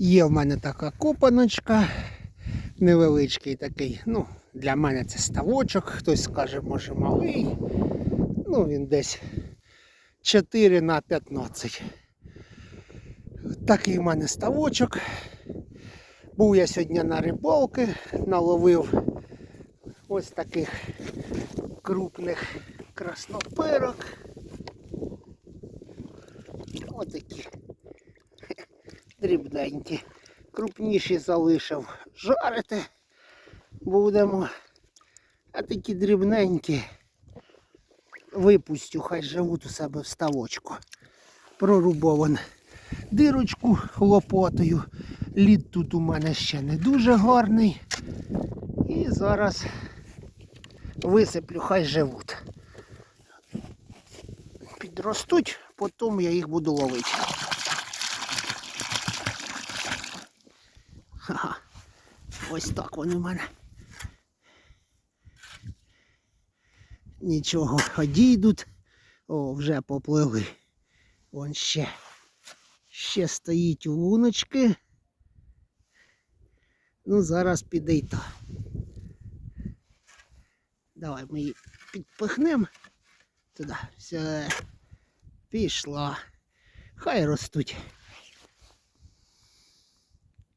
Є в мене така копаночка, невеличкий такий. Ну, для мене це ставочок, хтось скаже, може малий. Ну, він десь 4 на 15. Такий в мене ставочок. Був я сьогодні на рибалки, наловив ось таких крупних краснопирок. Отакі дрібненькі. Крупніші залишив жарити будемо. А такі дрібненькі випустю, хай живуть у себе в ставочку. Прорубован дирочку лопотою. Лід тут у мене ще не дуже гарний. І зараз висиплю, хай живуть. Підростуть, потім я їх буду ловити. Ха-ха. Ось так вони в мене. Нічого, одійдуть. О, вже поплили. Вон ще. Ще стоїть луночки. Ну, зараз піде й та. Давай ми її підпихнемо туди. Все. Пішла. Хай ростуть.